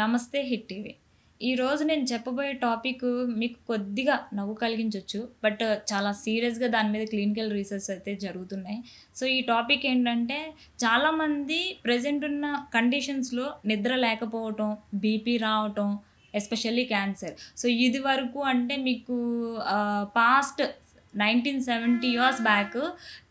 నమస్తే hit TV. ఈరోజు నేను చెప్పబోయే టాపిక్ మీకు కొద్దిగా నవ్వు కలిగించవచ్చు బట్ చాలా సీరియస్గా దాని మీద క్లినికల్ రీసెర్చ్ అయితే జరుగుతున్నాయి. సో ఈ టాపిక్ ఏంటంటే చాలామంది ప్రజెంట్ ఉన్న కండిషన్స్లో నిద్ర లేకపోవటం బీపీ రావటం ఎస్పెషల్లీ క్యాన్సర్. సో ఇది వరకు అంటే మీకు past nineteen seventy years back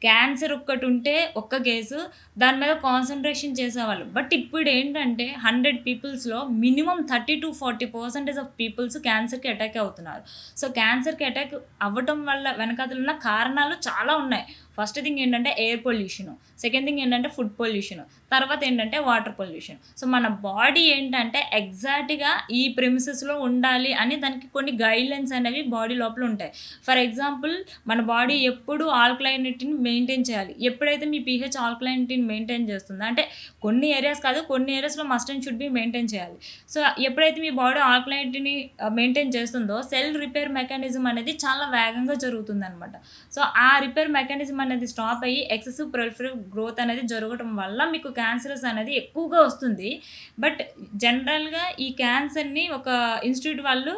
cancer ఒక్కటి ఉంటే ఒక్క కేసు దాని మీద కాన్సన్ట్రేషన్ చేసేవాళ్ళు. బట్ ఇప్పుడు ఏంటంటే hundred పీపుల్స్లో minimum thirty to forty percentage of peoples క్యాన్సర్కి అటాక్ అవుతున్నారు. సో క్యాన్సర్కి అటాక్ అవ్వటం వల్ల వెనకాతలు ఉన్న కారణాలు చాలా ఉన్నాయి. ఫస్ట్ థింగ్ ఏంటంటే ఎయిర్ పొల్యూషన్ సెకండ్ థింగ్ ఏంటంటే ఫుడ్ పొల్యూషన్ తర్వాత ఏంటంటే వాటర్ పొల్యూషన్ సో మన బాడీ ఏంటంటే ఎగ్జాక్ట్గా ఈ ప్రిమిసెస్లో ఉండాలి అని దానికి కొన్ని గైడ్లైన్స్ అనేవి బాడీ లోపల ఉంటాయి. ఫర్ ఎగ్జాంపుల్ మన బాడీ ఎప్పుడు ఆల్కలైనిటీని మెయింటైన్ చేయాలి. ఎప్పుడైతే మీ పీహెచ్ ఆల్కలైనిటీని మెయింటైన్ చేస్తుందో అంటే కొన్ని ఏరియాస్ కాదు కొన్ని ఏరియాస్లో must and should be maintain చేయాలి. సో ఎప్పుడైతే మీ బాడీ ఆల్కలైనిటీని మెయింటైన్ చేస్తుందో సెల్ రిపేర్ మెకానిజం అనేది చాలా వేగంగా జరుగుతుంది అనమాట సో ఆ రిపేర్ మెకానిజం అనేది స్టాప్ అయ్యి ఎక్సెసివ్ ప్రొలిఫరేటివ్ గ్రోత్ అనేది జరగటం వల్ల మీకు క్యాన్సర్స్ అనేది ఎక్కువగా వస్తుంది. బట్ జనరల్గా ఈ క్యాన్సర్ని ఒక ఇన్స్టిట్యూట్ వాళ్ళు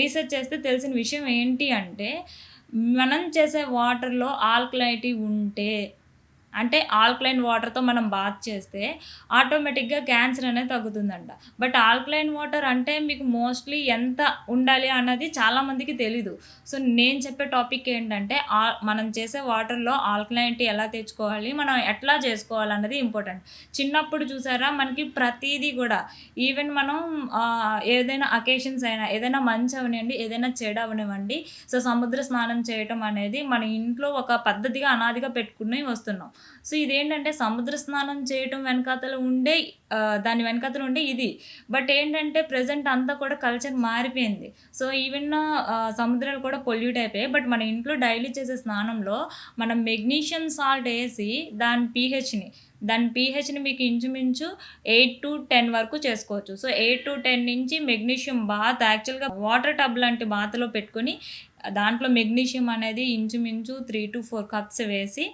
రీసెర్చ్ చేస్తే తెలిసిన విషయం ఏంటి అంటే మనం చేసే వాటర్లో ఆల్కలైటీ ఉంటే అంటే ఆల్కలైన్ వాటర్తో మనం బాత్ చేస్తే ఆటోమేటిక్గా క్యాన్సర్ అనేది తగ్గుతుందంట. బట్ ఆల్కలైన్ వాటర్ అంటే మీకు మోస్ట్లీ ఎంత ఉండాలి అన్నది చాలామందికి తెలీదు. సో నేను చెప్పే టాపిక్ ఏంటంటే మనం చేసే వాటర్లో ఆల్కలైనిటీ ఎలా తెచ్చుకోవాలి మనం ఎట్లా చేసుకోవాలి అన్నది ఇంపార్టెంట్. చిన్నప్పుడు చూసారా మనకి ప్రతిదీ కూడా ఈవెన్ మనం ఏదైనా అకేషన్స్ అయినా ఏదైనా మంచి అవనివ్వండి ఏదైనా చెడు అవనివ్వండి సో సముద్ర స్నానం చేయటం అనేది మన ఇంట్లో ఒక పద్ధతిగా అనాదిగా పెట్టుకుని వస్తున్నాం. సో ఇదేంటంటే సముద్ర స్నానం చేయటం వెనకాతల ఉండే దాని వెనకాతలు ఉండే ఇది. బట్ ఏంటంటే ప్రజెంట్ అంతా కూడా కల్చర్ మారిపోయింది. సో ఈవెన్ సముద్రాలు కూడా పొల్యూట్ అయిపోయాయి. బట్ మన ఇంట్లో డైలీ చేసే స్నానంలో మనం మెగ్నీషియం సాల్ట్ వేసి దాని పీహెచ్ని దాని పీహెచ్ని మీకు ఇంచుమించు ఎయిట్ టు టెన్ వరకు చేసుకోవచ్చు. సో ఎయిట్ టు టెన్ నుంచి మెగ్నీషియం బాత్ యాక్చువల్గా వాటర్ టబ్ లాంటి బాత్లో పెట్టుకొని దాంట్లో మెగ్నీషియం అనేది ఇంచుమించు త్రీ టు ఫోర్ కప్స్ వేసి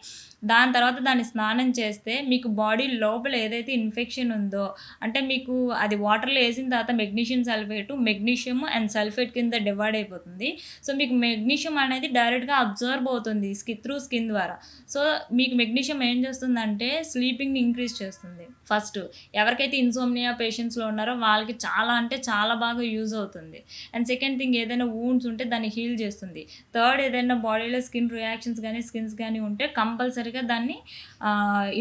దాని తర్వాత దాన్ని స్నానం చేస్తే మీకు బాడీ లోపల ఏదైతే ఇన్ఫెక్షన్ ఉందో అంటే మీకు అది వాటర్లో వేసిన తర్వాత magnesium sulphate magnesium and sulphate కింద డివైడ్ అయిపోతుంది. సో మీకు మెగ్నీషియం అనేది డైరెక్ట్గా అబ్జర్వ్ అవుతుంది స్కిన్ త్రూ స్కిన్ ద్వారా. సో మీకు మెగ్నీషియం ఏం చేస్తుందంటే స్లీప్ స్లీపింగ్ని ఇంక్రీజ్ చేస్తుంది. ఫస్ట్ ఎవరికైతే ఇన్సోమ్నియా పేషెంట్స్లో ఉన్నారో వాళ్ళకి చాలా అంటే చాలా బాగా యూజ్ అవుతుంది. అండ్ సెకండ్ థింగ్ ఏదైనా వూండ్స్ ఉంటే దాన్ని హీల్ చేస్తుంది. థర్డ్ ఏదైనా బాడీలో స్కిన్ రియాక్షన్స్ కానీ స్కిన్స్ కానీ ఉంటే కంపల్సరీగా దాన్ని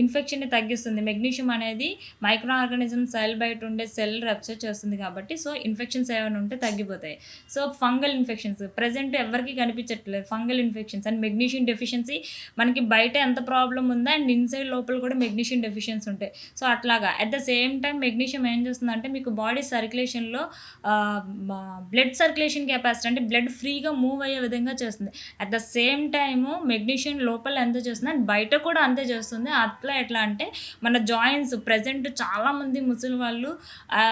ఇన్ఫెక్షన్ని తగ్గిస్తుంది. మెగ్నీషియం అనేది మైక్రో ఆర్గానిజం సెల్ బయట ఉండే సెల్ రెప్చర్ చేస్తుంది కాబట్టి సో ఇన్ఫెక్షన్స్ ఏమైనా ఉంటే తగ్గిపోతాయి. సో ఫంగల్ ఇన్ఫెక్షన్స్ ప్రజెంట్ ఎవరికి కనిపించట్లేదు fungal infections. And magnesium deficiency మనకి బయట ఎంత ప్రాబ్లం ఉందో అండ్ ఇన్సైడ్ లోపల కూడా మెగ్నీషియం డెఫిషియన్స్ ఉంటాయి. సో అట్లాగా at the same time magnesium ఏం చేస్తుందంటే మీకు బాడీ సర్క్యులేషన్లో బ్లడ్ సర్క్యులేషన్ కెపాసిటీ అంటే బ్లడ్ ఫ్రీగా మూవ్ అయ్యే విధంగా చేస్తుంది. At the same time magnesium లోపల ఎంత చేస్తుంది? అండ్ బయట బయట కూడా అంతే చేస్తుంది. అట్లా ఎట్లా అంటే మన జాయింట్స్ ప్రజెంట్ చాలామంది ముసలి వాళ్ళు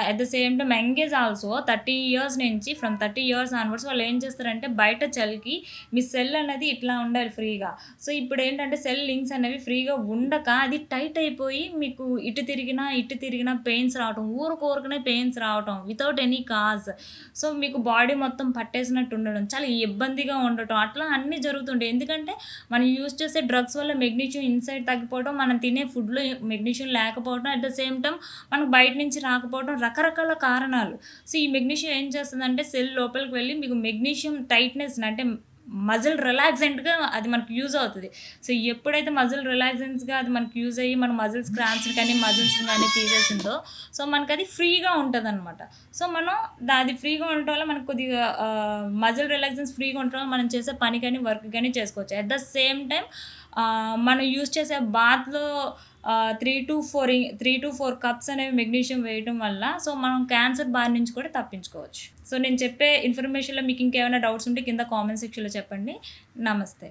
at the same time engage also thirty years నుంచి ఫ్రమ్ థర్టీ ఇయర్స్ ఆన్వర్డ్స్ వాళ్ళు ఏం చేస్తారంటే బయట చలికి మీ సెల్ అనేది ఇట్లా ఉండాలి ఫ్రీగా సో ఇప్పుడు ఏంటంటే సెల్ లింక్స్ అనేవి ఫ్రీగా ఉండక అది టైట్ అయిపోయి మీకు ఇటు తిరిగినా ఇటు తిరిగినా పెయిన్స్ రావటం ఊరుకు ఊరుకునే పెయిన్స్ రావటం వితౌట్ ఎనీ కాజ్ సో మీకు బాడీ మొత్తం పట్టేసినట్టు ఉండడం చాలా ఇబ్బందిగా ఉండటం అట్లా అన్నీ జరుగుతుంటాయి. ఎందుకంటే మనం యూజ్ చేసే డ్రగ్స్ వల్ల మెగ్నీషియం మెగ్నీషియం ఇన్సైడ్ తగ్గిపోవడం మనం తినే ఫుడ్లో మెగ్నీషియం లేకపోవడం అట్ ద సేమ్ టైం మనకు బయట నుంచి రాకపోవడం రకరకాల కారణాలు. సో ఈ మెగ్నీషియం ఏం చేస్తుందంటే సెల్ లోపలికి వెళ్ళి మీకు మెగ్నీషియం టైట్నెస్ అంటే మజిల్ రిలాక్సెంట్గా అది మనకు యూజ్ అవుతుంది. సో ఎప్పుడైతే మజిల్ రిలాక్సెంట్స్గా అది మనకు యూజ్ అయ్యి మన మజిల్స్ క్రాంప్స్ కానీ మజిల్స్ కానీ తీసేసిందో సో మనకు అది ఫ్రీగా ఉంటుంది అనమాట సో మనం అది ఫ్రీగా ఉండటం వల్ల మనకు కొద్దిగా మజిల్ రిలాక్సెన్స్ ఫ్రీగా ఉండటం వల్ల మనం చేసే పని కానీ వర్క్ కానీ చేసుకోవచ్చు. అట్ ద సేమ్ టైం మనం యూజ్ చేసే బాత్లో three to four three to four cups అనేవి మెగ్నీషియం వేయటం వల్ల సో మనం క్యాన్సర్ బారి నుంచి కూడా తప్పించుకోవచ్చు. సో నేను చెప్పే ఇన్ఫర్మేషన్లో మీకు ఇంకేమైనా డౌట్స్ ఉంటే కింద కామెంట్ సెక్షన్లో చెప్పండి. నమస్తే.